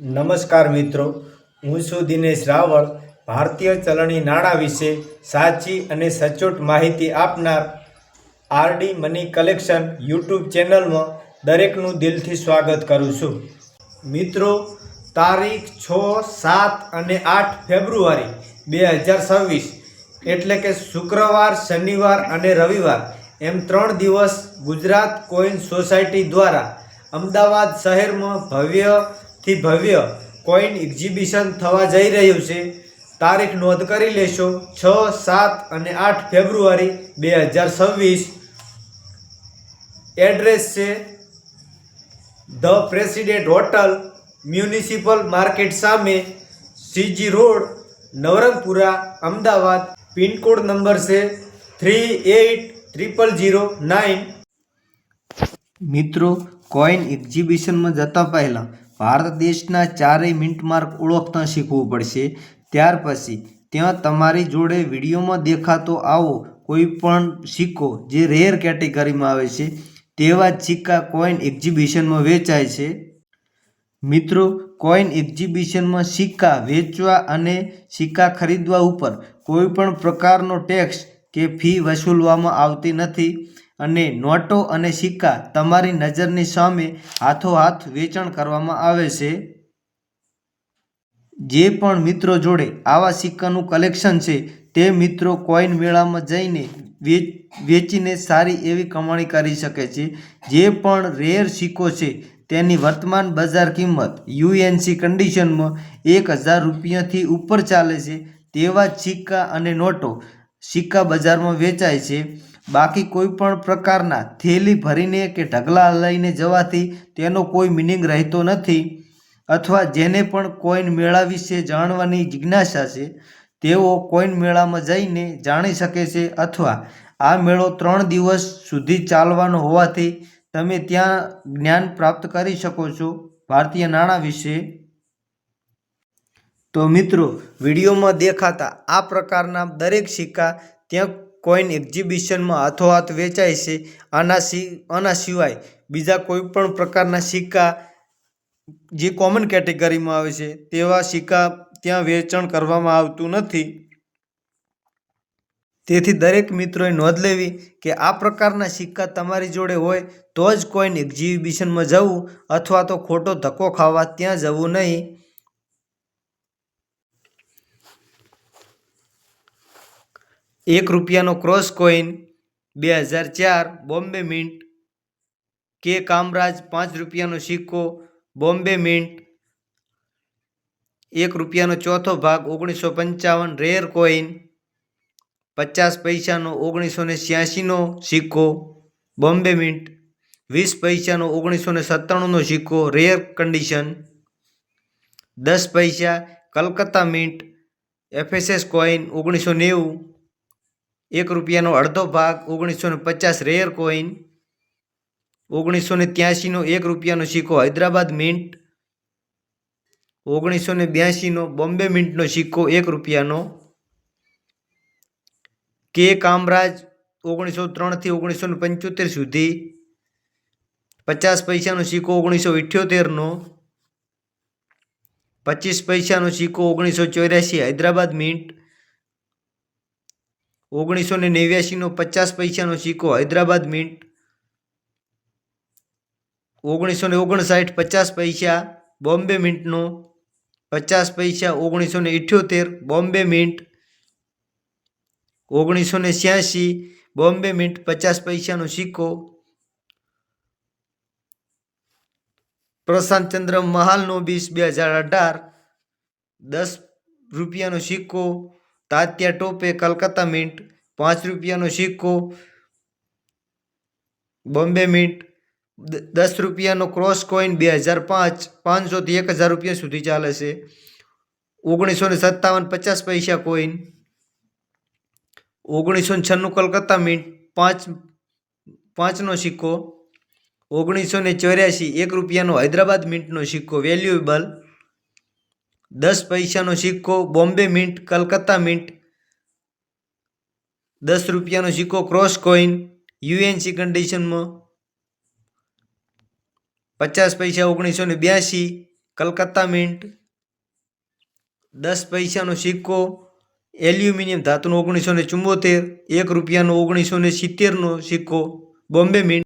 નમસ્કાર મિત્રો, હું છું દિનેશ રાવળ. ભારતીય ચલણી નાણાં વિશે સાચી અને સચોટ માહિતી આપનાર આરડી મની કલેક્શન યુટ્યુબ ચેનલમાં દરેકનું દિલથી સ્વાગત કરું છું. મિત્રો, તારીખ છ, સાત અને આઠ ફેબ્રુઆરી બે હજાર છવ્વીસ, એટલે કે શુક્રવાર, શનિવાર અને રવિવાર, એમ ત્રણ દિવસ ગુજરાત કોઈન સોસાયટી દ્વારા અમદાવાદ શહેરમાં ભવ્યથી ભવ્ય કોઈન એક્ઝિબિશન થવા જઈ રહ્યું છે. તારીખ નોંધ કરી લેશો. છ, સાત અને આઠ ફેબ્રુઆરી બે હજાર છવ્વીસ. એડ્રેસ છે the president hotel, municipal market સામે, CG road, Navrangpura, Ahmedabad. Pin code number છે three eight triple zero nine. મિત્રો કોઈન એક્ઝિબિશનમાં જતા પહેલાં ભારત દેશના ચારેય મિન્ટ માર્ક ઓળખતા શીખવું પડશે. ત્યાર પછી ત્યાં તમારી જોડે વિડીયોમાં દેખાતો આવો કોઈ પણ સિક્કો જે રેર કેટેગરીમાં આવે છે, તેવા જ સિક્કા કોઈન એક્ઝિબિશનમાં વેચાય છે. મિત્રો, કોઈન એક્ઝિબિશનમાં સિક્કા વેચવા અને સિક્કા ખરીદવા ઉપર કોઈ પણ પ્રકારનો ટેક્સ કે ફી વસૂલવામાં આવતી નથી. અને નોટો અને સિક્કા તમારી નજરની સામે હાથોહાથ વેચાણ કરવામાં આવે છે. જે પણ મિત્રો જોડે આવા સિક્કાનું કલેક્શન છે, તે મિત્રો કોઈન મેળામાં જઈને વેચ વેચીને સારી એવી કમાણી કરી શકે છે. જે પણ રેર સિક્કો છે, તેની વર્તમાન બજાર કિંમત યુએનસી કન્ડિશનમાં એક હજાર રૂપિયાથી ઉપર ચાલે છે. તેવા સિક્કા અને નોટો સિક્કા બજારમાં વેચાય છે. બાકી કોઈ પણ પ્રકારના થેલી ભરીને કે ઢગલા લઈને જવાથી તેનો કોઈ મિનિંગ રહેતો નથી. અથવા જેને પણ કોઈન મેળા વિશે જાણવાની જિજ્ઞાસા છે, તેઓ કોઈન મેળામાં જઈને જાણી શકે છે અથવા આ મેળો ત્રણ દિવસ સુધી ચાલવાનો હોવાથી તમે ત્યાં જ્ઞાન પ્રાપ્ત કરી શકો છો. ભારતીય નાણાં વિશે. તો મિત્રો, વિડીયોમાં દેખાતા આ પ્રકારના દરેક સિક્કા ત્યાં કોઈન એક્ઝિબિશનમાં હાથોહાથ વેચાય છે, આના સિ, આના સિવાય બીજા કોઈ પણ પ્રકારના સિક્કા જે કોમન કેટેગરીમાં આવે છે, તેવા સિક્કા ત્યાં વેચાણ કરવામાં આવતું નથી. તેથી દરેક મિત્રોએ નોંધ લેવી કે આ પ્રકારના સિક્કા તમારી જોડે હોય તો જ કોઈન એક્ઝિબિશનમાં જવું અથવા તો ખોટો ધક્કો ખાવા ત્યાં જવું નહીં. એક રૂપિયાનો ક્રોસ કોઈન બે હજાર ચાર, બોમ્બે મિન્ટ કે કામરાજ પાંચ રૂપિયાનો સિક્કો, બોમ્બે મિન્ટ એક રૂપિયાનો ચોથો ભાગ ઓગણીસો પંચાવન રેર કોઈન પચાસ પૈસાનો ઓગણીસો ને છ્યાસીનો સિક્કો, બોમ્બે મિન્ટ વીસ પૈસાનો ઓગણીસો ને સત્તાણુંનો સિક્કો રેર કન્ડિશન દસ પૈસા કલકત્તા મિન્ટ એફએસએસ કોઈન ઓગણીસો નેવું એક રૂપિયાનો અડધો ભાગ ઓગણીસો ને પચાસ રેયર કોઈન ઓગણીસો ને ત્યાસીનો એક રૂપિયાનો સિક્કો હૈદરાબાદ મિન્ટ ઓગણીસો ને બ્યાસીનો બોમ્બે મિન્ટનો સિક્કો એક રૂપિયાનો. કે કામરાજ ઓગણીસો ત્રણથી ઓગણીસો ને પંચોતેર સુધી પચાસ પૈસાનો સિક્કો ઓગણીસો ઇઠ્યોતેરનો. પચીસ પૈસાનો સિક્કો ઓગણીસો ચોર્યાસી હૈદરાબાદ મિન્ટ ઓગણીસો ને નેવ્યાસીનો પચાસ પૈસાનો સિક્કો હૈદરાબાદ મિન્ટ ઓગણીસો ને ઓગણસાઠ પચાસ પૈસા બોમ્બે મિન્ટનો પચાસ પૈસા ઓગણીસો ને ઇઠ્યોતેર બોમ્બે મિન્ટ ઓગણીસો ને છ્યાસી બોમ્બે મિન્ટ પચાસ પૈસાનો સિક્કો. પ્રશાંત ચંદ્ર મહાલનો બીસ બે હજાર અઢાર. દસ રૂપિયાનો સિક્કો. તાત્યા ટોપે કલકત્તા મિન્ટ પાંચ રૂપિયાનો સિક્કો, બોમ્બે મિન્ટ દસ રૂપિયાનો ક્રોસ કોઈન બે હજાર પાંચ, પાંચસોથી એક હજાર રૂપિયા સુધી ચાલે છે. ઓગણીસો ને સત્તાવન પચાસ પૈસા કોઈન, ઓગણીસો ને છન્નું કલકત્તા મિન્ટ પાંચ, પાંચનો સિક્કો, ઓગણીસો ને ચોર્યાસી એક રૂપિયાનો હૈદરાબાદ મિન્ટનો સિક્કો, વેલ્યુએબલ દસ પૈસાનો સિક્કો, બોમ્બે મિન્ટ, કલકત્તા મિન્ટ, દસ રૂપિયાનો સિક્કો ક્રોસ કોઈન, યુએનસી કન્ડિશનમાં પચાસ પૈસા ઓગણીસો ને બ્યાસી, કલકત્તા મિન્ટ, દસ પૈસાનો સિક્કો, એલ્યુમિનિયમ ધાતુનો ઓગણીસો ને ચુંમોતેર, એક રૂપિયાનો ઓગણીસો ને સિત્તેરનો સિક્કો, બોમ્બે મિન્ટ.